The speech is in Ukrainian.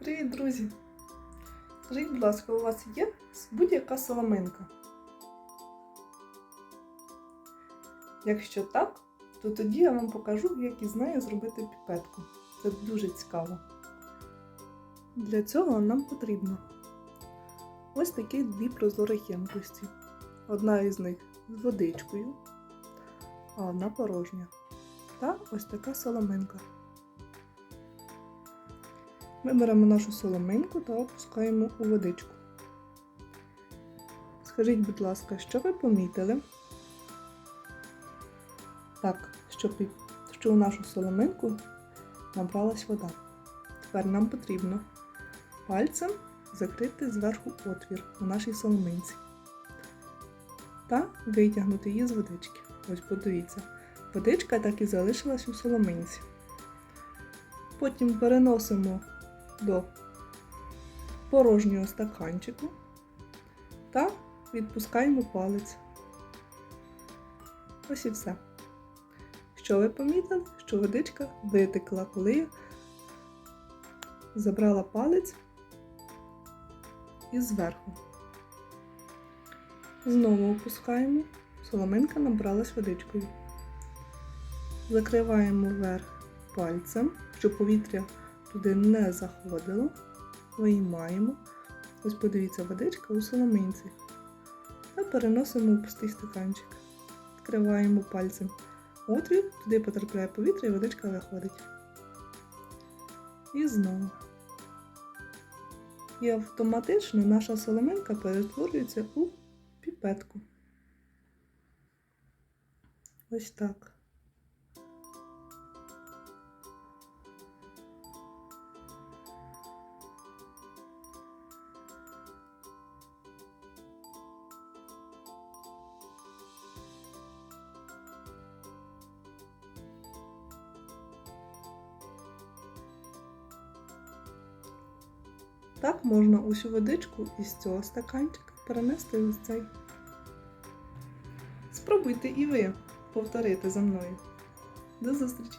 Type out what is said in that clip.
Привіт, друзі! Скажіть, будь ласка, у вас є будь-яка соломинка? Якщо так, то тоді я вам покажу, як із нею зробити піпетку. Це дуже цікаво. Для цього нам потрібно ось такі дві прозорих ємкості. Одна із них з водичкою, а одна порожня. Та ось така соломинка. Ми беремо нашу соломинку та опускаємо у водичку. Скажіть, будь ласка, що ви помітили? Так, що, що у нашу соломинку набралась вода. Тепер нам потрібно пальцем закрити зверху отвір у нашій соломинці та витягнути її з водички. Ось подивіться, водичка так і залишилась у соломинці. Потім переносимо до порожнього стаканчику та відпускаємо палець. Ось і все. Що ви помітили? Що водичка витекла, коли я забрала палець і зверху. Знову опускаємо, соломинка набралась водичкою. Закриваємо верх пальцем, щоб повітря туди не заходило. Виймаємо. Ось подивіться, водичка у соломинці. Та переносимо у пустий стаканчик. Відкриваємо пальцем отвір, туди потрапляє повітря і водичка виходить. І знову. І автоматично наша соломинка перетворюється у піпетку. Ось так. Так можна усю водичку із цього стаканчика перенести у цей. Спробуйте і ви повторити за мною. До зустрічі!